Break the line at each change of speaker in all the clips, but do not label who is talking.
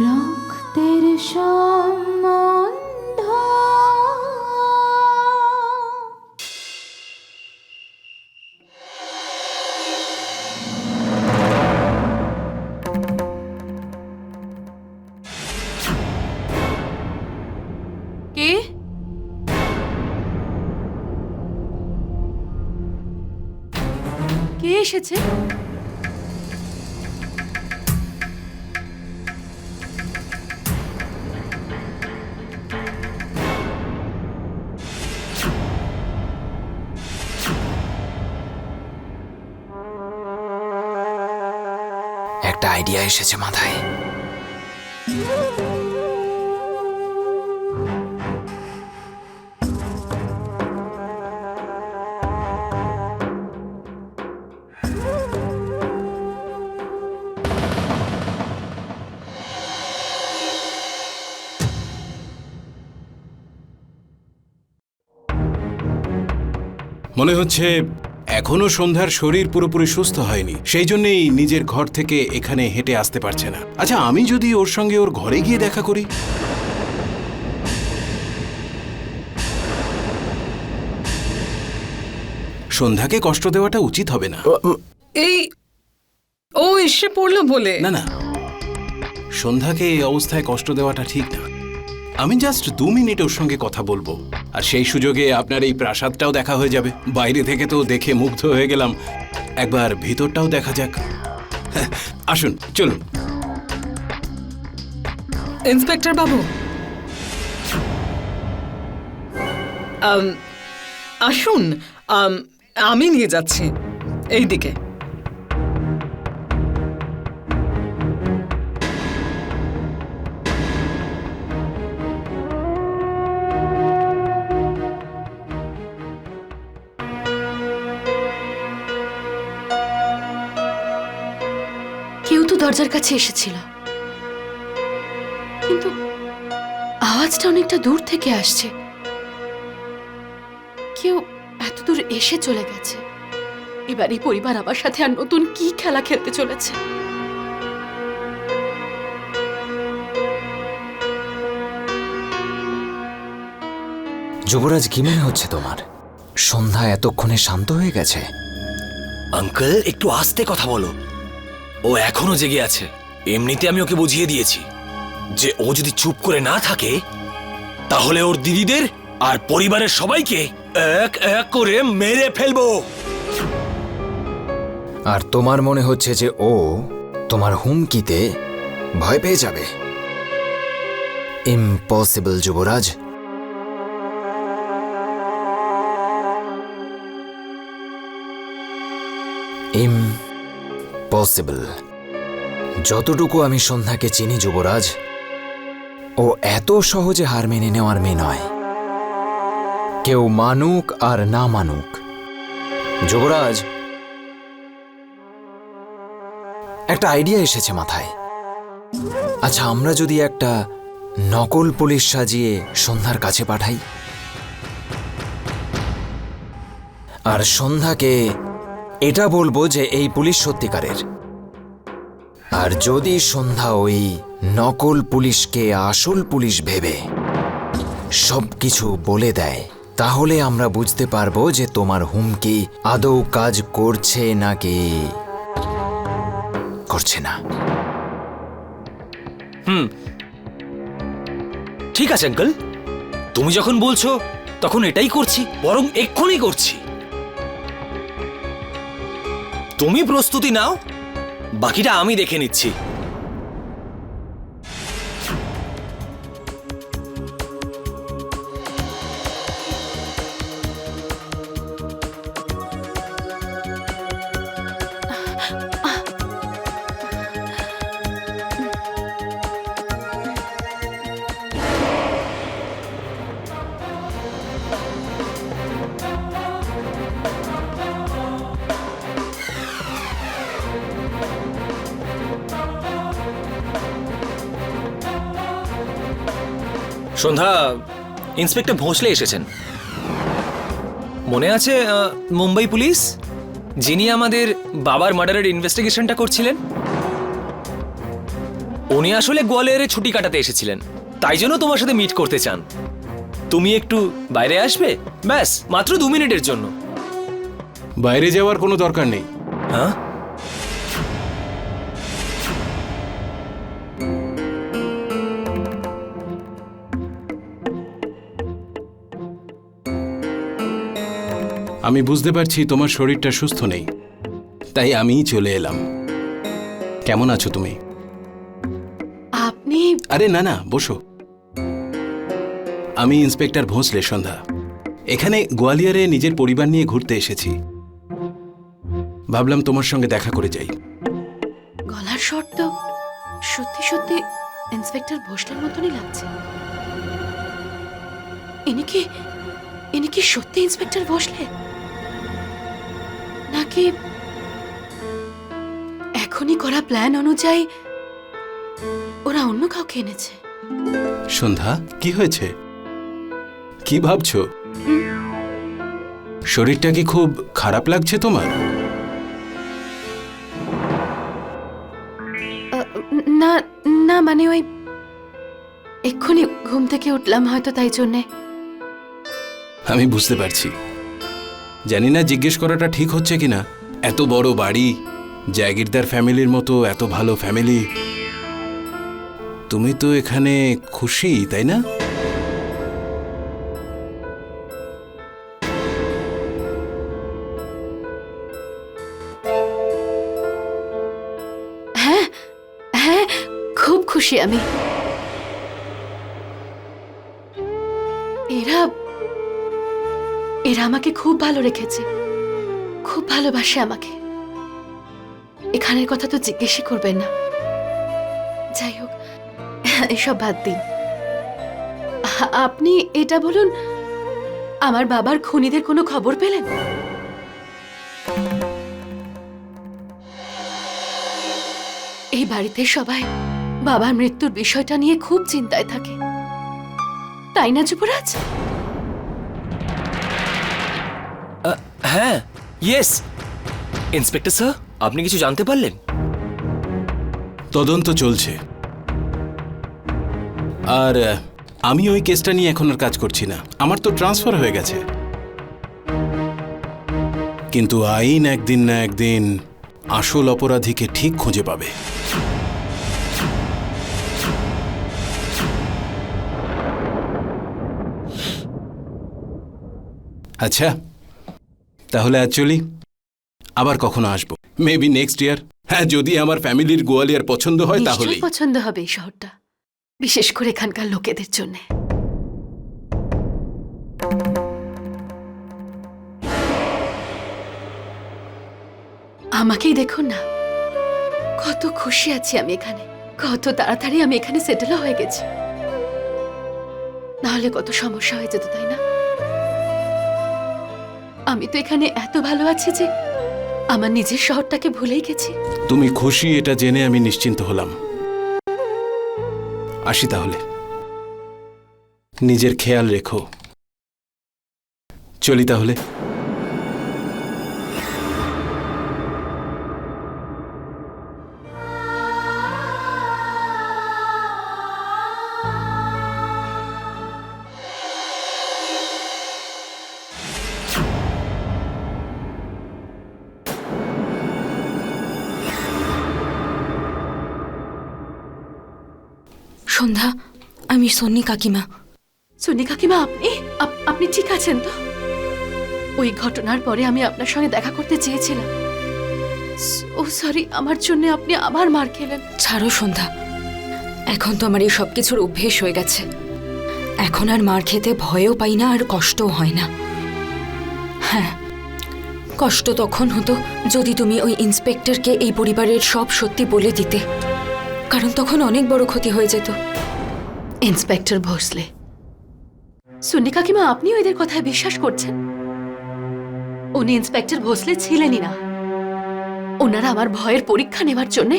রক্তের সম্বন্ধ। কে? কে এসেছে?
একটা আইডিয়া এসেছে মাথায়।
মনে হচ্ছে এখনও সন্ধ্যার শরীর পুরোপুরি সুস্থ হয়নি সেই জন্যই নিজের ঘর থেকে এখানে হেঁটে আসতে পারছে না। আচ্ছা আমি যদি ওর সঙ্গে ওর ঘরে গিয়ে দেখা করি? সন্ধ্যাকে কষ্ট দেওয়াটা উচিত হবে না।
এই ও এসে পড়ল বলে।
না না। সন্ধ্যাকে এই অবস্থায় কষ্ট দেওয়াটা ঠিক না। আমি জাস্ট দু মিনিট ওর সঙ্গে কথা বলব। আর সেই সুযোগে আপনার এই প্রাসাদটাও দেখা হয়ে যাবে। বাইরে থেকে তো দেখে মুগ্ধ হয়ে গেলাম। একবার ভিতরটাও দেখা যাক। হ্যাঁ, আসুন চলুন।
ইন্সপেক্টর বাবু। আসুন। আমি নিয়ে যাচ্ছি। এইদিকে।
দরজার কাছে এসেছিল। কিন্তু আওয়াজটা অনেকটা দূর থেকে আসছে। কেউ এত দূর এসে চলে গেছে। এবার এই পরিবার আমার সাথে আর নতুন কি খেলা খেলতে চলেছে।
যুবরাজ কি মনে হচ্ছে তোমার? সন্ধ্যা এতক্ষণে শান্ত হয়ে গেছে?
আঙ্কেল একটু আস্তে কথা বলো। ও এখনও জেগে আছে। এমনিতে আমি ওকে বুঝিয়ে দিয়েছি যে ও যদি চুপ করে না থাকে, তাহলে ওর দিদিদের আর পরিবারের সবাইকে এক এক করে মেরে ফেলব।
আর তোমার মনে হচ্ছে যে ও তোমার হুমকিতে ভয় পেয়ে যাবে? ইম্পসিবল, যুবরাজ। ইম্পসিবল যতটুকু আমি সন্ধ্যাকে চিনি, যুবরাজ, ও এত সহজে হার মেনে নেওয়ার মেয়ে নয়। কেউ মানুক আর না মানুক। যুবরাজ, একটা আইডিয়া এসেছে মাথায়। আচ্ছা আমরা যদি একটা নকল পুলিশ সাজিয়ে সন্ধ্যার কাছে পাঠাই? আর সন্ধ্যাকে এটা বলব যে এই পুলিশ সত্যিকারের। আর যদি সন্ধ্যা ওই নকল পুলিশকে আসল পুলিশ ভেবে সবকিছু বলে দেয়, তাহলে আমরা বুঝতে পারব যে তোমার হুমকি আদৌ কাজ করছে নাকি করছে না। হুম।
ঠিক আছে, আঙ্কেল। তুমি যখন বলছো, তখন এটাই করছি, বরং এক্ষুনি করছি। তুমি প্রস্তুতি নাও? বাকিটা আমি দেখে নিচ্ছি। সন্ধ্যা ইন্সপেক্টর ভোসলে এসেছেন। মনে আছে মুম্বাই পুলিশ? যিনি আমাদের বাবার মার্ডারের ইনভেস্টিগেশনটা করছিলেন? উনি আসলে গোয়ালিয়রে ছুটি কাটাতে এসেছিলেন। তাই জন্য তোমার সাথে মিট করতে চান। তুমি একটু বাইরে আসবে? ব্যাস মাত্র দু মিনিটের জন্য।
বাইরে যাওয়ার কোনো দরকার নেই।
হ্যাঁ?
আমি বুঝতে পারছি তোমার শরীরটা সুস্থ নেই। তাই আমিই চলে এলাম। কেমন আছো তুমি?
আপনি
আরে না না বসো। আমি ইন্সপেক্টর ভোঁসলে সন্ধ্যা। এখানে গোয়ালিয়রে নিজের পরিবার নিয়ে ঘুরতে এসেছি। ভাবলাম তোমার সঙ্গে দেখা করে যাই।
গলার স্বর তো সত্যি সত্যি ইন্সপেক্টর ভোসলের মতনই লাগছে। ইনি কি ইনি কি সত্যি ইন্সপেক্টর ভোসলে? নাকি এখনই করা প্ল্যান অনুযায়ী ওরা অন্য কাউকে এনেছে।
সন্ধ্যা কি হয়েছে? কি ভাবছ? শরীরটা কি খুব খারাপ লাগছে তোমার?
না না মানে ওই এক্ষুনি ঘুম থেকে উঠলাম হয়তো তাই জন্যে।
আমি বুঝতে পারছি। জানি না জিজ্ঞেস করাটা ঠিক হচ্ছে কিনা। এত বড় বাড়ি, জাগিরদার ফ্যামিলির মতো, এত ভালো ফ্যামিলি। তুমি তো এখানে খুশি, তাই না?
হ্যাঁ হ্যাঁ খুব খুশি আমি। আমাকে খুব ভালো রেখেছে। খুব ভালোবাসে আমাকে। এখানের কথা তো জিজ্ঞেসই করবেন না। যাই হোক, এসব বাদ দিন। আপনি এটা বলুন, আমার বাবার খুনিদের কোনো খবর পেলেন? এই বাড়িতে সবাই বাবার মৃত্যুর বিষয়টা নিয়ে খুব চিন্তায় থাকে। তাই না, যুবরাজ?
হ্যাঁ ইয়েস ইন্সপেক্টর স্যার আপনি কিছু জানতে পারলেন?
তদন্ত চলছে। আর আমি ওই কেসটা নিয়ে এখন আর কাজ করছি না। আমার তো ট্রান্সফার হয়ে গেছে। কিন্তু আইন একদিন না একদিন আসল অপরাধীকে ঠিক খুঁজে পাবে। আচ্ছা তাহলে আজ চলি। আবার কখনো আসব। মেবি নেক্সট ইয়ার হ্যাঁ যদি আমার ফ্যামিলির গোয়ালিয়ার পছন্দ হয়
নিশ্চয়ই পছন্দ হবে এই শহরটা। বিশেষ করে এখানকার লোকেদের জন্য। আমাকেই দেখুন না। কত খুশি আছি আমি এখানে। কত তাড়াতাড়ি আমি এখানে সেটেলও হয়ে গেছি। নাহলে কত সমস্যা হয়ে যেত তাই না? আমি তো এখানে এত ভালো আছি যে আমার নিজের শহরটাকে ভুলেই গেছি।
তুমি খুশি, এটা জেনে আমি নিশ্চিন্ত হলাম। আসি তাহলে। নিজের খেয়াল রেখো। চলি তাহলে।
সন্নি কাকিমা।
সুনি কাকিমা আপনি আপ- আপনি ঠিক আছেন তো? ওই ঘটনার পরে আমি আপনার সঙ্গে দেখা করতে চেয়েছিলাম। ও সরি আমার জন্য আপনি আবার মার খেলেন।
ছাড়ো সন্ধ্যা এখন তো আমার এই সব কিছুর অভ্যেস হয়ে গেছে। এখন আর মার খেতে ভয়ও পাই না আর কষ্টও হয় না। হ্যাঁ কষ্ট তখন হতো যদি তুমি ওই ইন্সপেক্টরকে এই পরিবারের সব সত্যি বলে দিতে। কারণ তখন অনেক বড় ক্ষতি হয়ে যেত।
ইন্সপেক্টর ভোসলে। সুনি কাকিমা আপনি এদের কথায় বিশ্বাস করছেন? উনি ইন্সপেক্টর ভোসলে ছিলেনই না। ওনারা আমার ভয়ের পরীক্ষা নেবার জন্যে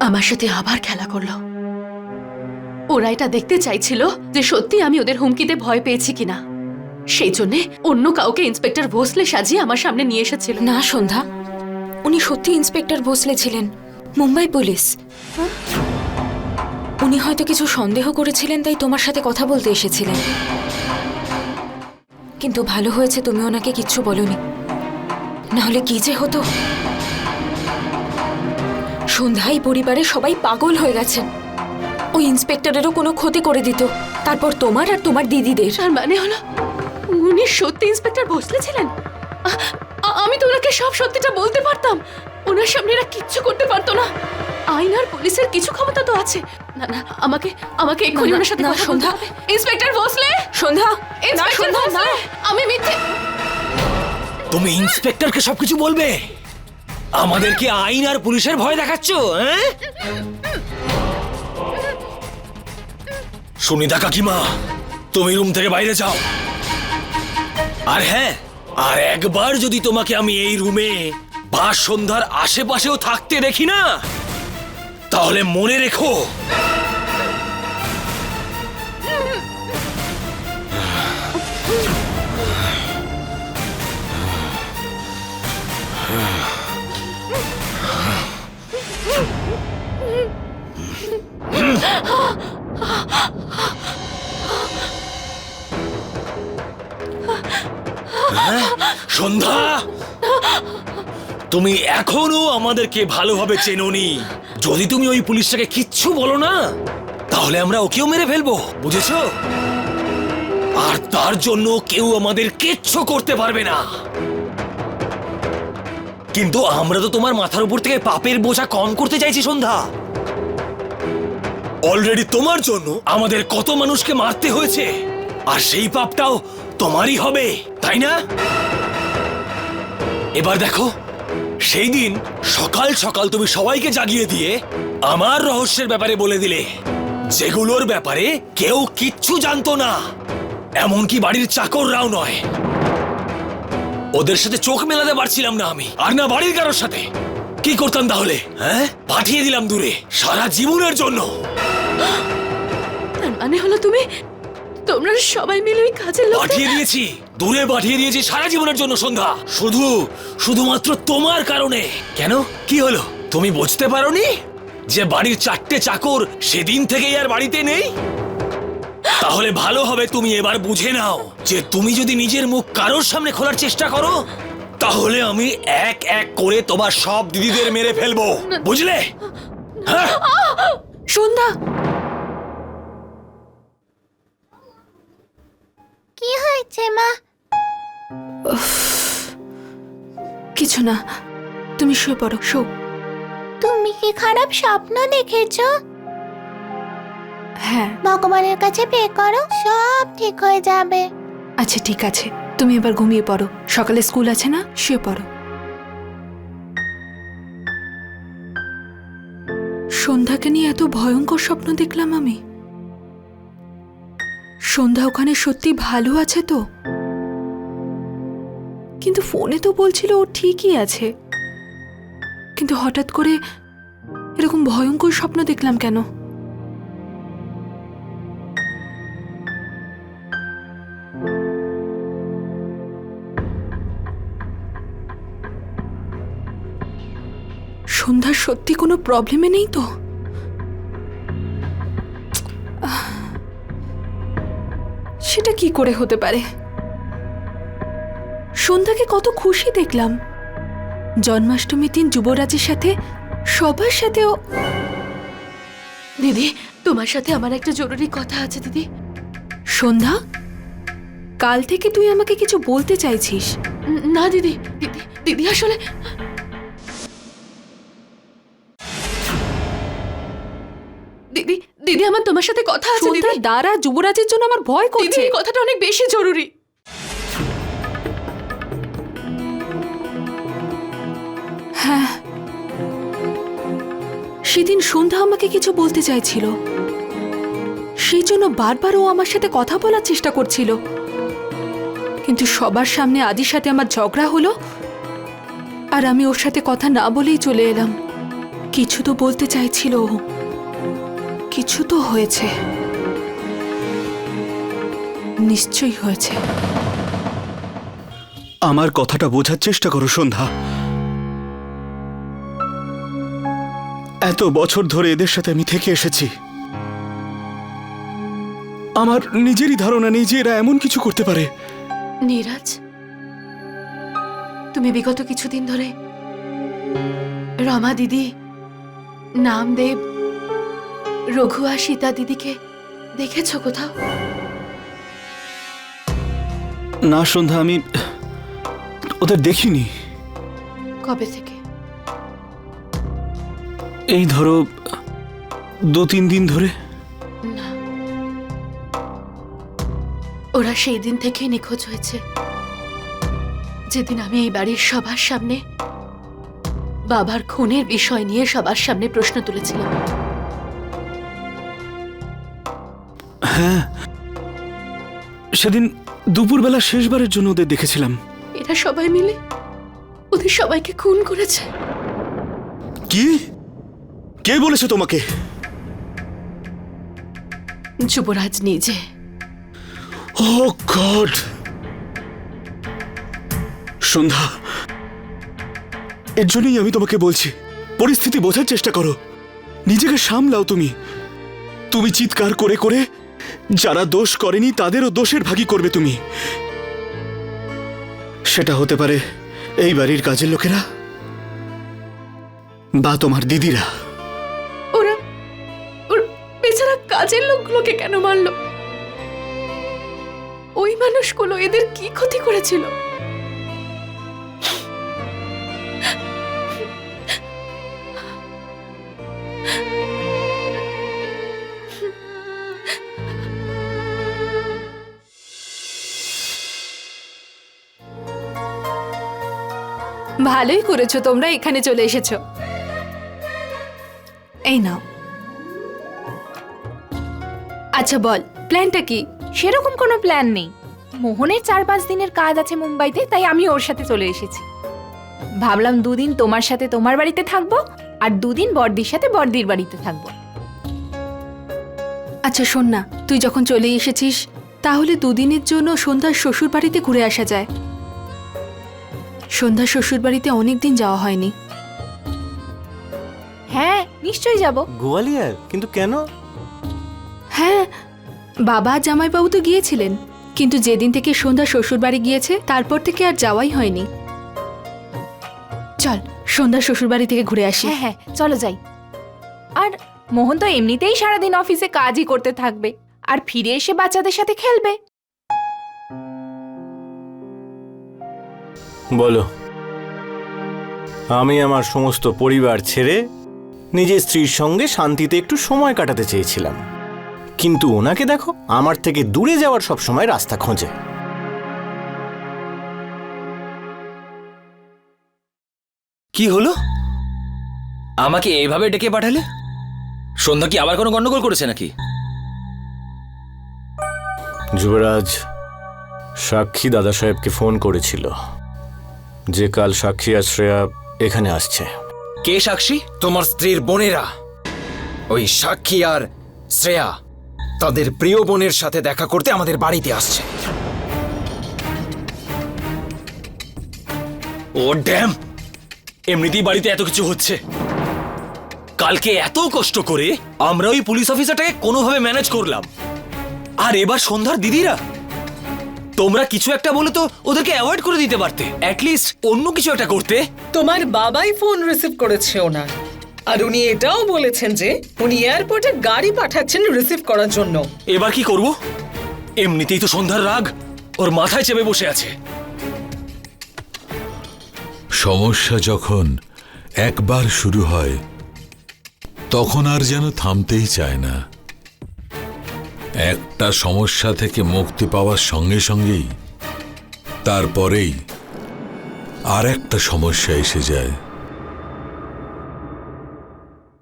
আমার সাথে আবার খেলা করল। ওরা এটা দেখতে চাইছিল যে সত্যি আমি ওদের হুমকিতে ভয় পেয়েছি কিনা। সেই জন্যে অন্য কাউকে ইন্সপেক্টর ভোসলে সাজিয়ে আমার সামনে নিয়ে এসেছিল।
না সন্ধ্যা। উনি সত্যি ইন্সপেক্টর ভোসলে ছিলেন। মুম্বাই পুলিশ। উনি হয়তো কিছু সন্দেহ করেছিলেন, তাই তোমার সাথে কথা বলতে এসেছিলেন। কিন্তু ভালো হয়েছে তুমি ওনাকে কিচ্ছু বলনি। না হলে কি যে হতো? সন্ধ্যায় পরিবারে সবাই পাগল হয়ে গেছেন ওই ইন্সপেক্টরেরও কোনো ক্ষতি করে দিত। তারপর তোমার আর তোমার দিদিদের।
তার মানে হলো, উনি সত্যি ইন্সপেক্টর ভোসলে ছিলেন আমি তো ওনাকে সব সত্যিটা বলতে পারতাম। ওনার সামনে এরা কিচ্ছু করতে পারতো না। আইন আর পুলিশের কিছু ক্ষমতা তো আছে। না না আমাকে আমাকে এক্ষুনি ওনার সাথে কথা বলতে
সন্ধ্যা।
হবে। ইন্সপেক্টর ভোসলে?
সন্ধ্যা।
ইন্সপেক্টর ভোসলে? আমি মিথ্যে
তুমি ইন্সপেক্টরকে সবকিছু বলবে? আমাদেরকে আইন আর পুলিশের ভয় দেখাচ্ছ হ্যাঁ? সুনিতা কাকিমা তুমি রুম থেকে বাইরে যাও। আর হ্যাঁ আর একবার যদি তোমাকে আমি এই রুমে বা সন্ধ্যার আশেপাশেও থাকতে দেখি না তাহলে মনে রেখো। সন্ধ্যা? তুমি এখনও আমাদেরকে ভালোভাবে চেনোনি। যদি তুমি ওই পুলিশটাকে কিচ্ছু বলো না, তাহলে আমরা ওকেও মেরে ফেলব, বুঝেছ? আর তার জন্য কেউ আমাদের কিচ্ছু করতে পারবে না। কিন্তু আমরা তো তোমার মাথার উপর থেকে পাপের বোঝা কম করতে চাইছি, সন্ধ্যা। অলরেডি তোমার জন্য আমাদের কত মানুষকে মারতে হয়েছে, আর সেই পাপটাও তোমারই হবে, তাই না? এবার দেখো। সেই দিন সকাল সকাল তুমি সবাইকে জাগিয়ে দিয়ে আমার রহস্যের ব্যাপারে বলে দিলে। যেগুলোর ব্যাপারে কেউ কিচ্ছু জানতো না। এমনকি বাড়ির চাকররাও নয়। ওদের সাথে চোখ মেলাতে পারছিলাম না আমি। আর না বাড়ির কারোর সাথে। কি করতাম তাহলে হ্যাঁ? পাঠিয়ে দিলাম দূরে, সারা জীবনের জন্য।
মানে হলো তুমি তোমরা সবাই মিলে ওই কাজের লোক
পাঠিয়ে দিয়েছি। দূরে পাঠিয়ে দিয়েছি সারা জীবনের জন্য সন্ধ্যা। শুধু শুধুমাত্র তোমার কারণে। কেন? কি হলো? তুমি বুঝতে পারোনি? যে বাড়ির চারটে চাকর সেদিন থেকেই আর বাড়িতে নেই? তাহলে ভালো হবে তুমি এবার বুঝে নাও যে তুমি যদি নিজের মুখ কারোর সামনে খোলার চেষ্টা করো তাহলে আমি এক এক করে তোমার সব দিদিদের মেরে ফেলব। বুঝলে? হ্যাঁ?
সন্ধ্যা
কি হয়েছে মা
কিছু না তুমি শুয়ে পড়ো শো
তুমি কি খারাপ স্বপ্ন দেখেছ?
হ্যাঁ।
ভগবানের কাছে পে করো সব ঠিক হয়ে যাবে।
আচ্ছা ঠিক আছে। তুমি এবার ঘুমিয়ে পড়ো। সকালে স্কুল আছে না? শুয়ে পড়ো। সন্ধ্যাকে নিয়ে এত ভয়ঙ্কর স্বপ্ন দেখলাম আমি। সন্ধ্যা ওখানে সত্যি ভালো আছে তো? কিন্তু ফোনে তো বলছিল ও ঠিকই আছে। কিন্তু হঠাৎ করে এরকম ভয়ঙ্কর স্বপ্ন দেখলাম কেন? সন্ধ্যার সত্যি কোনো প্রবলেমে নেই তো? কি করে হতে পারে? সন্ধ্যাকে কত খুশি দেখলাম। জন্মাষ্টমীর দিন যুবরাজের সাথে সবার সাথেও দিদি তোমার সাথে আমার একটা জরুরি কথা আছে দিদি। সন্ধ্যা কাল থেকে তুই আমাকে কিছু বলতে চাইছিস? না দিদি দিদি দিদি আসলে দিদি আমার তোমার সাথে কথা আছে দিদি।
দ্বারা যুবরাজের জন্য আমার ভয় করছে।
এই কথাটা অনেক বেশি জরুরি। হ্যাঁ। সেদিন সন্ধ্যা আমাকে কিছু বলতে চাইছিল। সেই জন্য বারবার ও আমার সাথে কথা বলার চেষ্টা করছিল। কিন্তু সবার সামনে আদির সাথে আমার ঝগড়া হলো আর আমি ওর সাথে কথা না বলেই চলে এলাম। কিছু তো বলতে চাইছিল ও। কিছু তো হয়েছে। নিশ্চয়ই হয়েছে।
আমার কথাটা বোঝার চেষ্টা করো সন্ধ্যা। এত বছর ধরে এদের সাথে আমি থেকে এসেছি। আমার নিজেরই ধারণা নেই যে এরা এমন কিছু করতে পারে।
নীরাজ তুমি বিগত কিছুদিন ধরে রমা দিদি নামদেব রঘু আর সীতা দিদিকে দেখেছ কোথাও?
না সন্ধ্যা আমি ওদের দেখিনি।
কবে থেকে?
এই ধরো দু তিন দিন ধরে।
না। ওরা সেই দিন থেকেই নিখোঁজ হয়েছে। যেদিন আমি এই বাড়ির সবার সামনে বাবার খুনের বিষয় নিয়ে সবার সামনে প্রশ্ন তুলেছিলাম।
হ্যাঁ। সেদিন দুপুরবেলা শেষবারের জন্য ওদের দেখেছিলাম।
এরা সবাই মিলে ওদের সবাইকে খুন করেছে।
কি? কে বলেছে তোমাকে?
যুবরাজ নিজে।
ও গড। সন্ধ্যা এর জন্যই আমি তোমাকে বলছি পরিস্থিতি বোঝার চেষ্টা করো। নিজেকে সামলাও তুমি। তুমি চিৎকার করে করে যারা দোষ করেনি, তাদেরও দোষের ভাগি করবে তুমি। সেটা হতে পারে এই বাড়ির কাজের লোকেরা বা তোমার দিদিরা।
ওরা বেচারা কাজের লোকগুলোকে কেন মারলো? ওই মানুষগুলো এদের কি ক্ষতি করেছিল?
ভালোই করেছ, তোমরা এখানে চলে এসেছ। এই নাও। আচ্ছা বল, প্ল্যানটা কি?
সেরকম কোনো প্ল্যান নেই। মোহনের চার পাঁচ দিনের কাজ আছে মুম্বাইতে, তাই আমি ওর সাথে চলে এসেছি। ভাবলাম দুদিন তোমার সাথে তোমার বাড়িতে থাকব, আর দুদিন বর্দির সাথে বর্দির বাড়িতে থাকব।
আচ্ছা শোন না, তুই যখন চলে এসেছিস, তাহলে দুদিনের জন্য সন্ধ্যার শ্বশুর বাড়িতে ঘুরে আসা যায়। সন্ধ্যার শ্বশুর বাড়িতে অনেকদিন যাওয়া হয়নি।
হ্যাঁ নিশ্চয়ই যাব।
গোয়ালিয়র? কিন্তু কেন?
হ্যাঁ বাবা জামাইবাবু তো গিয়েছিলেন কিন্তু যেদিন থেকে সন্ধ্যা শ্বশুর বাড়ি গিয়েছে তারপর থেকে আর যাওয়াই হয়নি। চল সন্ধ্যা শ্বশুর বাড়ি থেকে ঘুরে আসি।
হ্যাঁ হ্যাঁ চলো যাই। আর মোহন তো এমনিতেই সারাদিন অফিসে কাজই করতে থাকবে আর ফিরে এসে বাচ্চাদের সাথে খেলবে।
বলো। আমি আমার সমস্ত পরিবার ছেড়ে নিজের স্ত্রীর সঙ্গে শান্তিতে একটু সময় কাটাতে চেয়েছিলাম। কিন্তু ওনাকে দেখো আমার থেকে দূরে যাওয়ার সব সময় রাস্তা খোঁজে।
কি হলো? আমাকে এইভাবে ডেকে পাঠালে? সন্ধ্যা কি আবার কোনো গন্ডগোল করেছে নাকি?
যুবরাজ সাক্ষী দাদা সাহেবকে ফোন করেছিল। যে কাল সাক্ষী আর শ্রেয়া এখানে আসছে।
কে সাক্ষী?
তোমার স্ত্রীর বোনেরা। ওই সাক্ষী আর শ্রেয়া তাদের প্রিয় বোনের সাথে দেখা করতে আমাদের বাড়িতে আসছে।
ও ড্যাম, এমনিতেই বাড়িতে এত কিছু হচ্ছে। কালকে এত কষ্ট করে আমরা ওই পুলিশ অফিসারটাকে কোনোভাবে ম্যানেজ করলাম। আর এবার সন্ধ্যার দিদিরা তোমরা কিছু একটা বলে তো ওদেরকে অ্যাভয়েড করে দিতে পারতে। অ্যাটলিস্ট অন্য কিছু একটা করতে।
তোমার বাবাই ফোন রিসিভ করেছে ওনার। আর উনি এটাও বলেছেন যে উনি এয়ারপোর্টে গাড়ি পাঠাচ্ছেন রিসিভ করার জন্য।
এবার কি করব? এমনিতেই তো সন্ধ্যার রাগ। ওর মাথায় চেপে বসে আছে।
সমস্যা যখন একবার শুরু হয় তখন আর যেন থামতেই চায় না। একটা সমস্যা থেকে মুক্তি পাওয়ার সঙ্গে সঙ্গেই তারপরেই আর একটা সমস্যা এসে যায়।